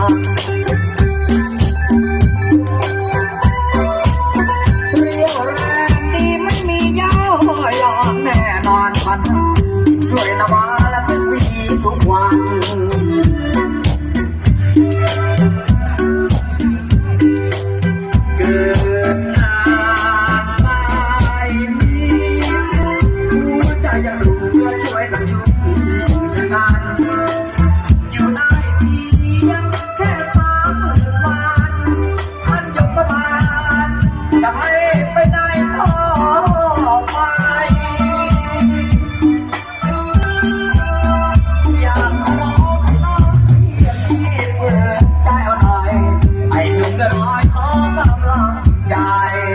เรียรงดีไม่มีย่อหลอกแน่นอนพัน die